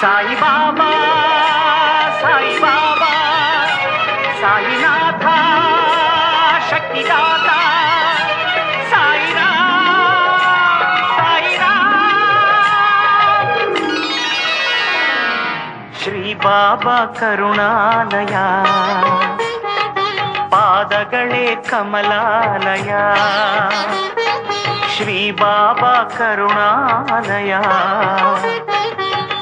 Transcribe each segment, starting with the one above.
సాయి బాబా సాయి బాబా సాయినాథ శక్తిదాత సాయిరామ్ సాయిరామ్ ಶ್ರೀ ಬಾಬಾ ಕರುಣಾಲಯ ಪಾದಗಳೇ ಕಮಲಾಲಯ ಶ್ರೀ ಬಾಬಾ ಕರುಣಾಲಯ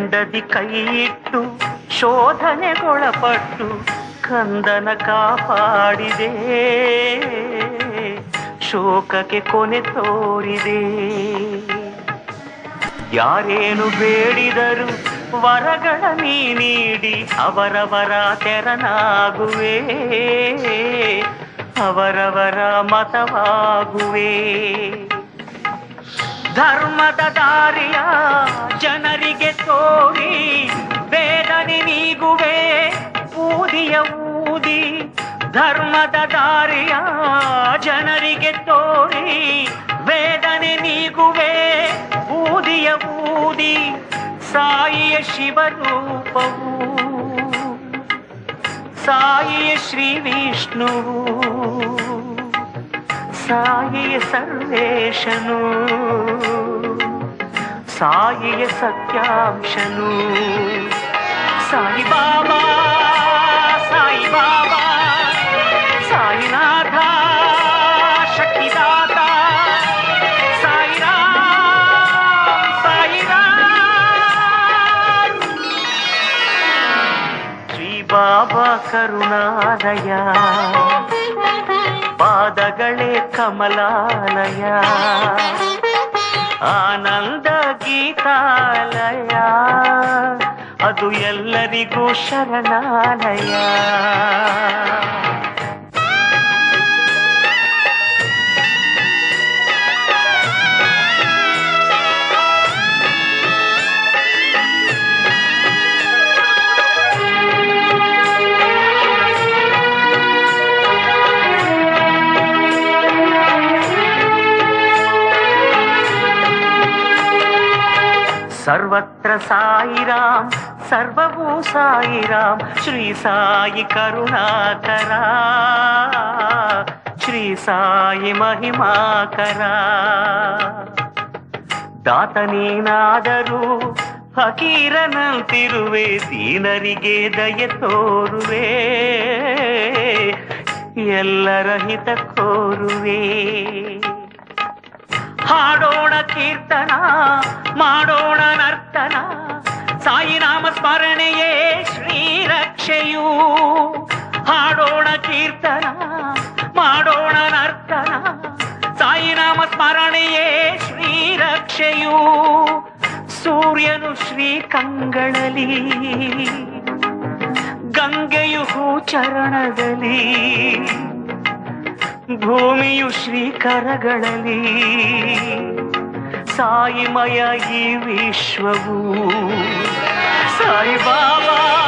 ಕೆಂಡದಿ ಕೈಯಿಟ್ಟು ಶೋಧನೆಗೊಳಪಟ್ಟು ಕಂದನ ಕಾಪಾಡಿದೆ. ಶೋಕಕ್ಕೆ ಕೊನೆ ತೋರಿದೆ. ಯಾರೇನು ಬೇಡಿದರು ವರಗಳ ನೀ ನೀಡಿ ಅವರವರ ತೆರನಾಗುವೆ. ಅವರವರ ಮತವಾಗುವೆ. ಧರ್ಮದ ದಾರಿಯ ಜನರಿಗೆ ತೋರಿ, ವೇದನೆ ನೀಗುವೆ, ಊದಿಯ ಊದಿ. ಧರ್ಮದ ದಾರಿಯ ಜನರಿಗೆ ತೋರಿ, ವೇದನೆ ನೀಗುವೆ, ಊದಿಯ ಊದಿ. ಸಾಯಿಯ ಶಿವರೂಪವು, ಸಾಯಿಯ ಶ್ರೀ ವಿಷ್ಣುವು. సాయి సర్వేషను సాయి సత్యాంశను. సాయి బాబా సాయి బాబా సాయినాథ శక్తిదాత. సాయిరా సాయిరా శ్రీ బాబా కరుణాదయా. ಪಾದಗಳೇ ಕಮಲಾಲಯ. ಆನಂದ ಗೀತಾಲಯ. ಅದು ಎಲ್ಲರಿಗೂ ಶರಣಾಲಯ. ಸರ್ವತ್ರ ಸಾಯಿರಾಮ್ ಸರ್ವವೂ ಸಾಯಿರಾಮ್ ಶ್ರೀ ಸಾಯಿ ಕರುಣಾಕರ ಶ್ರೀ ಸಾಯಿ ಮಹಿಮಾಕರ ದಾತ ನೀನಾದರೂ ಫಕೀರನಂತಿರುವೆ ದೀನರಿಗೆ ದಯೆ ತೋರುವೆ ಎಲ್ಲರ ಹಿತ ಕೋರುವೆ ಹಾಡೋಣ ಕೀರ್ತನ, ಮಾಡೋಣ ನರ್ತನ. ಸಾಯಿನಾಮ ಸ್ಮರಣೆಯೇ ಶ್ರೀರಕ್ಷೆಯು. ಹಾಡೋಣ ಕೀರ್ತನ, ಮಾಡೋಣ ನರ್ತನ. ಸಾಯಿನಾಮ ಸ್ಮರಣೆಯೇ ಶ್ರೀರಕ್ಷೆಯು. ಸೂರ್ಯನು ಶ್ರೀ ಕಂಗಳಲಿ, ಗಂಗೆಯು ಹೂಚರಣದಲ್ಲಿ ಭೂಮಿಯು ಶ್ರೀಕರಗಳಲ್ಲಿ ಸಾಯಿಮಯ ಈ ವಿಶ್ವವು. ಸಾಯಿ ಬಾಬಾ